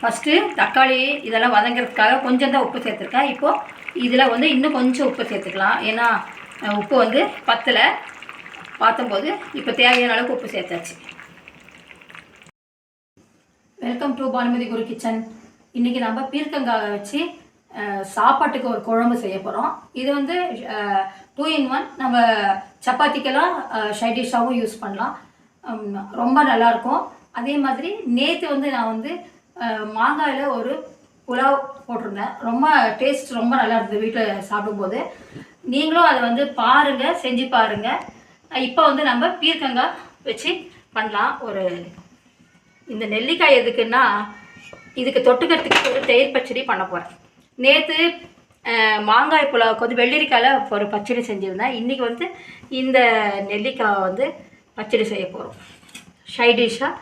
First தக்காளி இதெல்லாம் வதங்கிறதுக்காக கொஞ்சம் தான் உப்பு சேர்த்துருக்கேன். இப்போது இதில் வந்து இன்னும் கொஞ்சம் உப்பு சேர்த்துக்கலாம். ஏன்னா உப்பு வந்து பத்தில் பார்த்தம்போது இப்போ தேவையான அளவுக்கு உப்பு சேர்த்தாச்சு. Welcome to Bhanumathi Guru kitchen இன்றைக்கி நம்ம பீர்க்கங்காவை வச்சு சாப்பாட்டுக்கு ஒரு குழம்பு செய்ய போகிறோம் இது வந்து டூ இன் ஒன் நம்ம சப்பாத்திக்கெல்லாம் சைட் யூஸ் பண்ணலாம். ரொம்ப நல்லாயிருக்கும் அதே மாதிரி நேற்று வந்து நான் வந்து மாங்காயில் ஒரு புலாவ் போட்டிருந்தேன். ரொம்ப டேஸ்ட் ரொம்ப நல்லா இருந்தது வீட்டில் சாப்பிடும்போது. நீங்களும் அதை வந்து பாருங்கள் செஞ்சு பாருங்கள் இப்போ வந்து நம்ம பீர்க்கங்காய் வச்சு பண்ணலாம். ஒரு இந்த நெல்லிக்காய் எதுக்குன்னா இதுக்கு தொட்டுக்கிறதுக்கு ஒரு தயிர் பச்சடி பண்ண போகிறேன் நேற்று மாங்காய் புலாவுக்கு வந்து வெள்ளரிக்காயில் ஒரு பச்சடி செஞ்சுருந்தேன். இன்றைக்கி வந்து இந்த நெல்லிக்காய் வந்து பச்சடி செய்ய போகிறோம் ஷைடிஷாக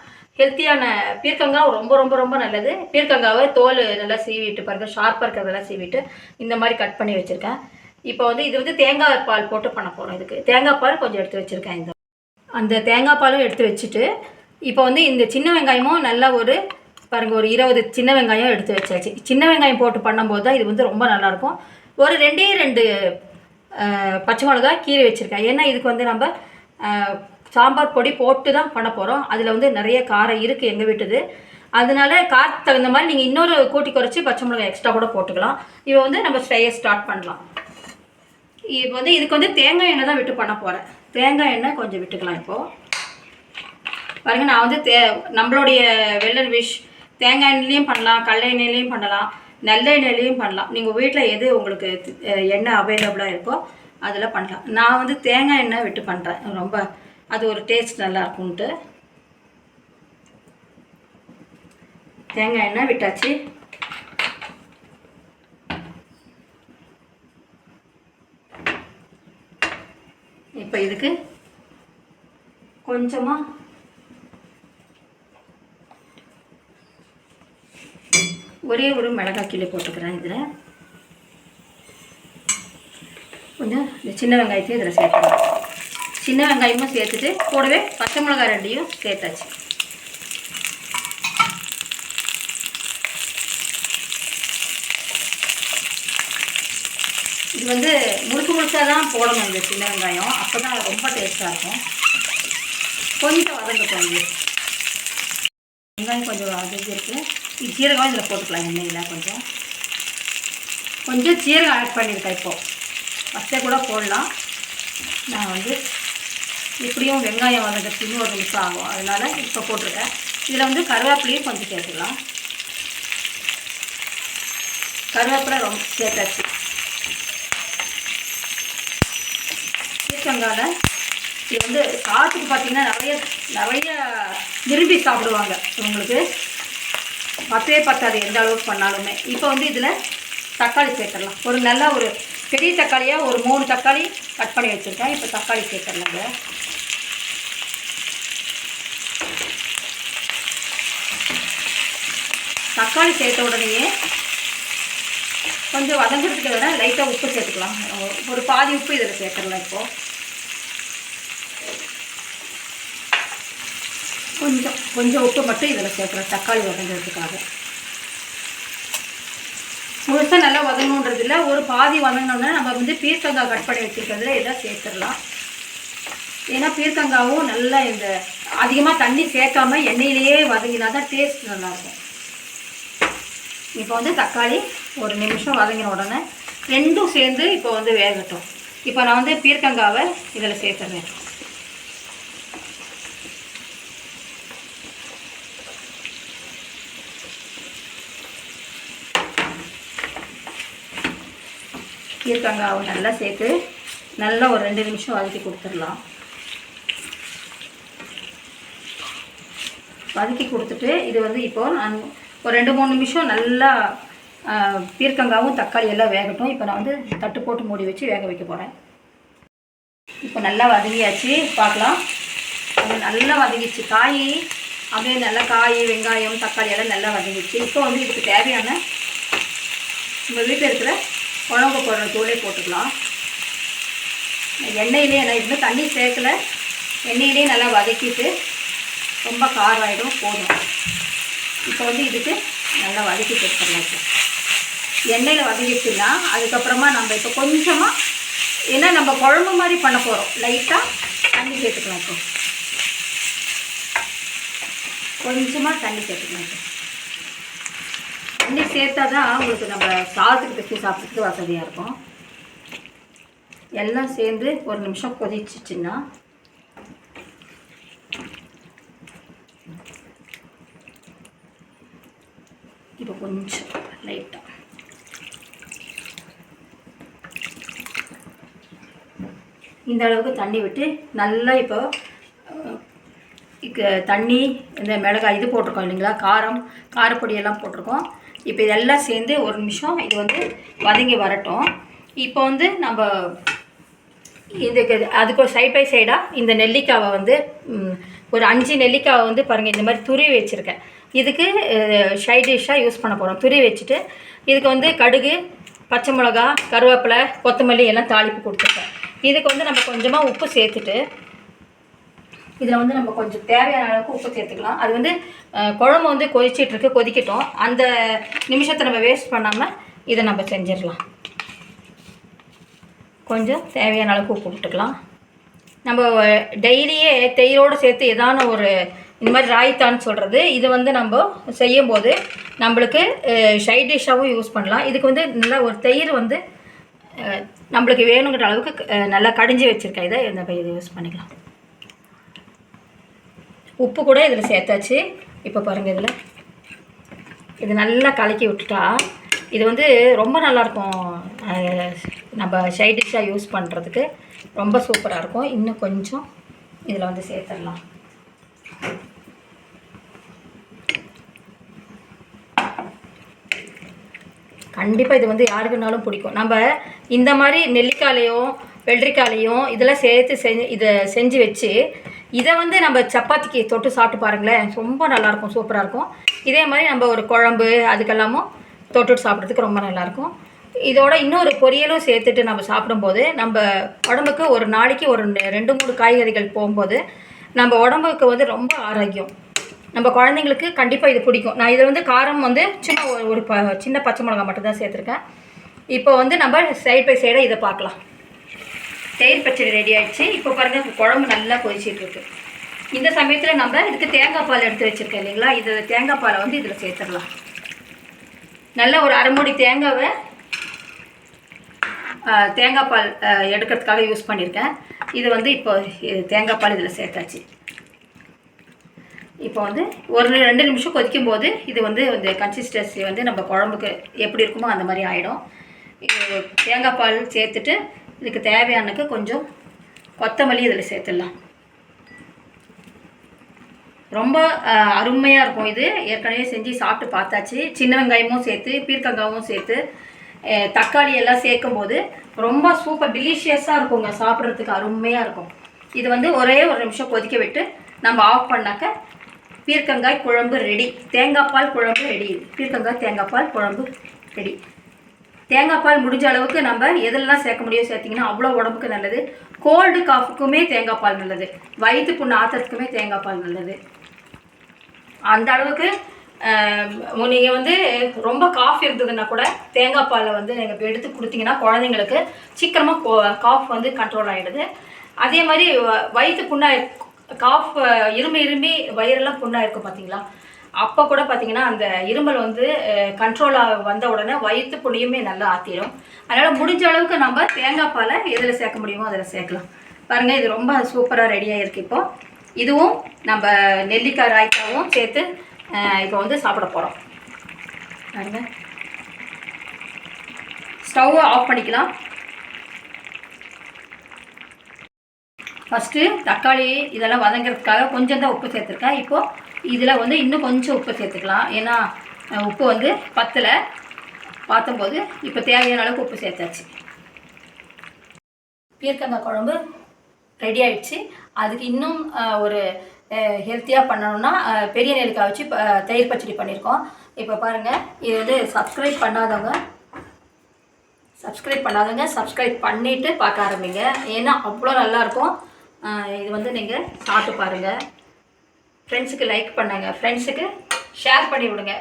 ஹெல்த்தியான பீர்க்கங்காய் ரொம்ப ரொம்ப ரொம்ப நல்லது. பீர்க்கங்காவை தோல் நல்லா சீவிட்டு பாருங்கள் ஷார்ப்பாக இருக்கிறதெல்லாம் சீவிட்டு இந்த மாதிரி கட் பண்ணி வச்சுருக்கேன். இப்போ வந்து இது வந்து தேங்காய் பால் போட்டு பண்ண போகிறோம் இதுக்கு. தேங்காய் பால் கொஞ்சம் எடுத்து வச்சுருக்கேன் இந்த அந்த தேங்காய் பாலும் எடுத்து வச்சுட்டு இப்போ வந்து இந்த சின்ன வெங்காயமும் நல்லா ஒரு பாருங்கள் ஒரு இருபது சின்ன வெங்காயம் எடுத்து வச்சாச்சு. சின்ன வெங்காயம் போட்டு பண்ணும்போது தான் இது வந்து ரொம்ப நல்லாயிருக்கும். ஒரு ரெண்டே ரெண்டு பச்சை மிளகா கீரை வச்சுருக்கேன். ஏன்னா இதுக்கு வந்து நம்ம சாம்பார் பொடி போட்டு தான் பண்ண போகிறோம் அதில் வந்து நிறைய காரம் இருக்குது எங்கள் வீட்டுது. அதனால காரத்துக்கு தகுந்த மாதிரி நீங்கள் இன்னொரு கூட்டி குறைச்சி பச்சை மிளகாய் எக்ஸ்ட்ரா கூட போட்டுக்கலாம். இப்போ வந்து நம்ம ஸ்டையை ஸ்டார்ட் பண்ணலாம். இப்போ வந்து இதுக்கு வந்து தேங்காய் எண்ணெய் தான் விட்டு பண்ண போகிறேன் தேங்காய் எண்ணெய் கொஞ்சம் விட்டுக்கலாம் இப்போது பாருங்க நான் வந்து தே நம்மளுடைய வெள்ளன் விஷ் தேங்காய் எண்ணெய்லையும் பண்ணலாம் கடலை எண்ணெய்லையும் பண்ணலாம் நல்ல எண்ணெய்லையும் பண்ணலாம். நீங்கள் வீட்டில் எது உங்களுக்கு எண்ணெய் அவைலபிளாக இருக்கோ அதில் பண்ணலாம். நான் வந்து தேங்காய் எண்ணெய் விட்டு பண்ணுறேன் ரொம்ப அது ஒரு டேஸ்ட் நல்லாயிருக்கும்ன்ட்டு தேங்காய் எண்ணெய் விட்டாச்சு. இப்போ இதுக்கு கொஞ்சமாக ஒரே ஒரு மிளகாய் கிளி போட்டுக்கிறேன் இதில். கொஞ்சம் இந்த சின்ன வெங்காயத்தையும் இதில் சேர்த்துக்கலாம். சின்ன வெங்காயமும் சேர்த்துட்டு கூடவே பச்சை மிளகாய் ரெண்டையும் சேர்த்தாச்சு. இது வந்து முழுக்க முழுசாக தான் போடணும் இந்த சின்ன வெங்காயம். அப்போ தான் ரொம்ப டேஸ்ட்டாக இருக்கும். கொஞ்சம் வதங்கட்டும் இது. வெங்காயம் கொஞ்சம் வதங்கியிருக்கு. இது சீரகம் இதில் போட்டுக்கலாம் எண்ணெயில் கொஞ்சம். கொஞ்சம் சீரகம் ஆட் பண்ணியிருக்கேன் இப்போது ஃபஸ்ட்டே கூட போடலாம். நான் வந்து இப்படியும் வெங்காயம் வதங்கிறதுக்கு இன்னும் ஒரு நிமிஷம் ஆகும். அதனால் இப்போ போட்டிருக்கேன். இதில் வந்து கருவேப்பிலையும் கொஞ்சம் சேர்த்துக்கலாம். கருவேப்பிலை ரொம்ப சேர்த்தாச்சு. பீர்க்கங்காயில் இது வந்து காற்றுக்கு பார்த்தீங்கன்னா நிறைய நிறைய விரும்பி சாப்பிடுவாங்க உங்களுக்கு பத்தவே பத்தாது எந்த அளவுக்கு பண்ணாலுமே. இப்போ வந்து இதில் தக்காளி சேர்த்துடலாம். ஒரு நல்ல ஒரு பெரிய தக்காளியாக ஒரு மூணு தக்காளி கட் பண்ணி வச்சுருக்கேன். இப்போ தக்காளி சேர்த்துடலாங்க. தக்காளி சேர்த்த உடனேயே கொஞ்சம் வதங்கிறதுக்கு வேணால் லைட்டாக உப்பு சேர்த்துக்கலாம். ஒரு பாதி உப்பு இதில் சேர்த்துடலாம் இப்போது கொஞ்சம் கொஞ்சம் உப்பு மட்டும் இதில் சேர்க்குறேன் தக்காளி வதங்கிறதுக்காக. முழுசாக நல்லா வதங்கணுன்றது இல்லை ஒரு பாதி வதங்கினோம்னா நம்ம வந்து பீர்க்கங்காய் கட் பண்ணி வச்சுருக்கிறதுல இதெல்லாம் சேர்த்துடலாம். ஏன்னா பீர்க்கங்காவும் நல்லா இந்த அதிகமாக தண்ணி சேர்க்காம எண்ணெயிலேயே வதங்கினா தான் டேஸ்ட் நல்லாயிருக்கும் இப்போ வந்து தக்காளி ஒரு நிமிஷம் வதங்கின உடனே ரெண்டும் சேர்ந்து இப்போ வந்து வேகட்டும். இப்போ நான் வந்து பீர்க்கங்காவை இதில் சேர்த்துறேன். பீர்க்கங்காவை நல்லா சேர்த்து நல்லா ஒரு ரெண்டு நிமிஷம் வதக்கி கொடுத்துடலாம். வதக்கி கொடுத்துட்டு இது வந்து இப்போது நான் ஒரு ரெண்டு மூணு நிமிஷம் நல்லா பீர்க்கங்காவும் தக்காளி எல்லாம் வேகட்டும். இப்போ நான் வந்து தட்டு போட்டு மூடி வச்சு வேக வைக்க போகிறேன் இப்போ நல்லா வதங்கியாச்சு. பார்க்கலாம். அது நல்லா வதங்கிச்சு காய் அப்படியே நல்லா காய் வெங்காயம் தக்காளி எல்லாம் நல்லா வதங்கிச்சு இப்போ வந்து இதுக்கு தேவையான உங்கள் வீட்டில் இருக்கிற குழம்பு போடுற தூளே போட்டுக்கலாம். எண்ணெயிலே நான் இன்னும் தண்ணி சேர்க்கல. எண்ணெயிலே நல்லா வதக்கிட்டு ரொம்ப காரம் ஆகிடும் போதும். இப்போ வந்து இதுக்கு நல்லா வதக்கி கொடுத்துடலாம் சார் எண்ணெயில் வதக்கிட்டுனா அதுக்கப்புறமா நம்ம இப்போ கொஞ்சமாக ஏன்னா நம்ம குழம்பு மாதிரி பண்ண போகிறோம் லைட்டாக தண்ணி சேர்த்துக்கலாம் இப்போ. கொஞ்சமாக தண்ணி சேர்த்துக்கலாம் இப்போ. தண்ணி சேர்த்தா தான் உங்களுக்கு நம்ம சாதத்துக்கு வச்சு சாப்பிட்றதுக்கு வசதியாக இருக்கும். எல்லாம் சேர்ந்து ஒரு நிமிஷம் கொதிச்சிச்சின்னா கொஞ்சம் லைட்டாக இந்த அளவுக்கு தண்ணி விட்டு நல்லா இப்போ தண்ணி இந்த மிளகாய் இது போட்டிருக்கோம் இல்லைங்களா காரம் காரப்பொடியெல்லாம் போட்டிருக்கோம். இப்போ இதெல்லாம் சேர்ந்து ஒரு நிமிஷம் இது வந்து வதங்கி வரட்டும். இப்போ வந்து நம்ம இதுக்கு அதுக்கு ஒரு சைட் பை சைடாக இந்த நெல்லிக்காவை வந்து ஒரு அஞ்சு நெல்லிக்காவை வந்து பாருங்கள் இந்த மாதிரி துருவி வச்சுருக்கேன். இதுக்கு சைட் டிஷ்ஷாக யூஸ் பண்ண போகிறோம் துரி வச்சுட்டு இதுக்கு வந்து கடுகு பச்சை மிளகா கருவேப்பிலை கொத்தமல்லி எல்லாம் தாளிப்பு கொடுத்துருக்கேன் இதுக்கு வந்து நம்ம கொஞ்சமாக உப்பு சேர்த்துட்டு இதில் வந்து நம்ம கொஞ்சம் தேவையான அளவுக்கு உப்பு சேர்த்துக்கலாம். அது வந்து குழம்பு வந்து கொதிச்சிட்ருக்கு கொதிக்கட்டும். அந்த நிமிஷத்தை நம்ம வேஸ்ட் பண்ணாமல் இதை நம்ம செஞ்சிடலாம். கொஞ்சம் தேவையான அளவுக்கு உப்பு விட்டுக்கலாம் நம்ம டெய்லியே தயிரோடு சேர்த்து ஏதான ஒரு இந்த மாதிரி ராய்த்தான்னு சொல்கிறது இது வந்து நம்ம செய்யும்போது நம்மளுக்கு சைட் டிஷ்ஷாகவும் யூஸ் பண்ணலாம். இதுக்கு வந்து நல்லா ஒரு தயிர் வந்து நம்மளுக்கு வேணுங்கிற அளவுக்கு நல்லா கடிஞ்சு வச்சுருக்கேன் இதை இந்த இதை யூஸ் பண்ணிக்கலாம். உப்பு கூட இதில் சேர்த்தாச்சு. இப்போ பாருங்கள் இதில். இது நல்லா கலக்கி விட்டுட்டா இது வந்து ரொம்ப நல்லாயிருக்கும். நம்ம சைட் டிஷ்ஷாக யூஸ் பண்ணுறதுக்கு ரொம்ப சூப்பராக இருக்கும். இன்னும் கொஞ்சம் இதில் வந்து சேர்த்துடலாம். கண்டிப்பாக இது வந்து யாருக்குனாலும் பிடிக்கும். நம்ம இந்த மாதிரி நெல்லிக்காலையும் வெள்ளரிக்காலையும் இதெல்லாம் சேர்த்து செஞ்சு இதை செஞ்சு வச்சு இதை வந்து நம்ம சப்பாத்திக்கு தொட்டு சாப்பிட்டு பாருங்களேன். ரொம்ப நல்லாயிருக்கும் சூப்பராக இருக்கும். இதே மாதிரி நம்ம ஒரு குழம்பு அதுக்கெல்லாமும் தொட்டுட்டு சாப்பிட்றதுக்கு ரொம்ப நல்லாயிருக்கும். இதோட இன்னொரு பொரியலும் சேர்த்துட்டு நம்ம சாப்பிடும்போது நம்ம உடம்புக்கு ஒரு நாளைக்கு ஒரு ரெண்டு மூணு காய்கறிகள் போகும்போது நம்ம உடம்புக்கு வந்து ரொம்ப ஆரோக்கியம். நம்ம குழந்தைங்களுக்கு கண்டிப்பாக இது பிடிக்கும். நான் இதில் வந்து காரம் வந்து சின்ன ஒரு ஒரு ப சின்ன பச்சை மிளகா மட்டும்தான் சேர்த்துருக்கேன். இப்போ வந்து நம்ம சைட் பை சைடாக இதை பார்க்கலாம். தயிர் பச்சடி ரெடி ஆகிடுச்சு இப்போ பாருங்கள் குழம்பு நல்லா கொதிச்சிட்டு இருக்கு. இந்த சமயத்தில் நம்ம இதுக்கு தேங்காய் பால் எடுத்து வச்சுருக்கேன் இல்லைங்களா? இது தேங்காய் பாலை வந்து இதில் சேர்த்துடலாம். நல்ல ஒரு அரை மூடி தேங்காவை தேங்காய் பால் எடுக்கிறதுக்காக யூஸ் பண்ணியிருக்கேன். இது வந்து இப்போ தேங்காய் பால் இதில் சேர்த்தாச்சு. இப்போ வந்து ஒரு ரெண்டு நிமிஷம் கொதிக்கும் போது இது வந்து இந்த கன்சிஸ்டன்சி வந்து நம்ம குழம்புக்கு எப்படி இருக்குமோ அந்த மாதிரி ஆகிடும் இது தேங்காய் பால் சேர்த்துட்டு இதுக்கு தேவையானக்கு கொஞ்சம் கொத்தமல்லி இதில் சேர்த்துடலாம். ரொம்ப அருமையாக இருக்கும் இது. ஏற்கனவே செஞ்சு சாப்பிட்டு பார்த்தாச்சு. சின்ன வெங்காயமும் சேர்த்து பீர்க்கங்காயும் சேர்த்து தக்காளி எல்லாம் சேர்க்கும் போது ரொம்ப சூப்பர் டெலிஷியஸாக இருக்குங்க. சாப்பிட்றதுக்கு அருமையாக இருக்கும். இது வந்து ஒரே ஒரு நிமிஷம் கொதிக்க விட்டு நம்ம ஆஃப் பண்ணாக்க பீர்க்கங்காய் குழம்பு ரெடி தேங்காய் பால் குழம்பு ரெடி பீர்க்கங்காய் தேங்காய் பால் குழம்பு ரெடி தேங்காய் பால் முடிஞ்ச அளவுக்கு நம்ம எதெல்லாம் சேர்க்க முடியும் சேர்த்திங்கன்னா அவ்வளோ உடம்புக்கு நல்லது. கோல்டு காஃபுக்குமே தேங்காய் பால் நல்லது. வயிற்று புண்ணு ஆத்துறதுக்குமே தேங்காய் பால் நல்லது. அந்த அளவுக்கு நீங்கள் வந்து ரொம்ப காஃப் இருந்ததுன்னா கூட தேங்காய் பாலை வந்து நீங்கள் எடுத்து கொடுத்தீங்கன்னா குழந்தைங்களுக்கு சீக்கிரமாக காஃப் வந்து கண்ட்ரோல் ஆகிடுது அதே மாதிரி வ- வயிற்று புண்ணாக காஃப் இரும்பு இருமி வயிறெல்லாம் புண்ணாக இருக்கும் பார்த்தீங்களா அப்போ கூட பார்த்தீங்கன்னா அந்த இருமல் வந்து கண்ட்ரோலாக வந்த உடனே வயிற்று புண்ணியுமே நல்லா ஆற்றிடும் அதனால் முடிஞ்ச அளவுக்கு நம்ம தேங்காய் பாலை எதில் சேர்க்க முடியுமோ அதில் சேர்க்கலாம். பாருங்கள் இது ரொம்ப சூப்பராக ரெடியாக இருக்குது இப்போது இதுவும் நம்ம நெல்லிக்காய் ராய்க்காவும் சேர்த்து இப்போ வந்து சாப்பிட போகிறோம் பாருங்கள் ஸ்டவ்வை ஆஃப் பண்ணிக்கலாம். ஃபஸ்ட்டு தக்காளி இதெல்லாம் வதங்கிறதுக்காக கொஞ்சம் தான் உப்பு சேர்த்துருக்கேன். இப்போது இதில் வந்து இன்னும் கொஞ்சம் உப்பு சேர்த்துக்கலாம். ஏன்னா உப்பு வந்து பத்தில் பார்த்தம்போது இப்போ தேவையான அளவுக்கு உப்பு சேர்த்தாச்சு. பீர்க்கங்காய் குழம்பு ரெடி ஆயிடுச்சு. அதுக்கு இன்னும் ஒரு ஹெல்த்தியாக பண்ணணும்னா பெரிய நெல்லிக்காய் வச்சு தயிர் பச்சடி பண்ணியிருக்கோம். இப்போ பாருங்கள் இது வந்து சப்ஸ்கிரைப் பண்ணாதவங்க சப்ஸ்கிரைப் பண்ணாதவங்க சப்ஸ்கிரைப் பண்ணிவிட்டு பார்க்க ஆரம்பிங்க. ஏன்னா அவ்வளோ நல்லாயிருக்கும் இது வந்து நீங்கள் சாப்பிட்டு பாருங்கள் ஃப்ரெண்ட்ஸுக்கு லைக் பண்ணுங்க. ஃப்ரெண்ட்ஸுக்கு ஷேர் பண்ணி விடுங்க.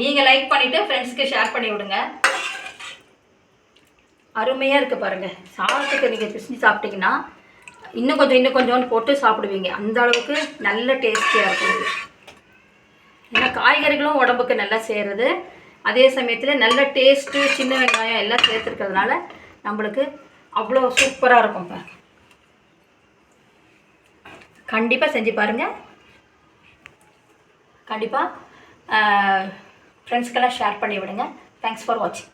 நீங்கள் லைக் பண்ணிவிட்டு ஃப்ரெண்ட்ஸுக்கு ஷேர் பண்ணி விடுங்க. அருமையாக இருக்குது பாருங்கள் சாதத்துக்கு நீங்கள் பிசினி சாப்பிட்டீங்கன்னா இன்னும் கொஞ்சம் இன்னும் கொஞ்சோண்டு போட்டு சாப்பிடுவீங்க. அந்த அளவுக்கு நல்ல டேஸ்டியாக இருக்கும் ஏன்னா காய்கறிகளும் உடம்புக்கு நல்லா சேருது. அதே சமயத்தில் நல்ல டேஸ்ட்டு சின்ன வெங்காயம் எல்லாம் சேர்த்துருக்கிறதுனால நம்மளுக்கு அவ்வளோ சூப்பராக இருக்கும் பாருங்கள் கண்டிப்பாக செஞ்சு பாருங்கள் கண்டிப்பாக ஃப்ரெண்ட்ஸ்க்கெல்லாம் ஷேர் பண்ணி விடுங்க. தேங்க்ஸ் ஃபார் வாட்சிங்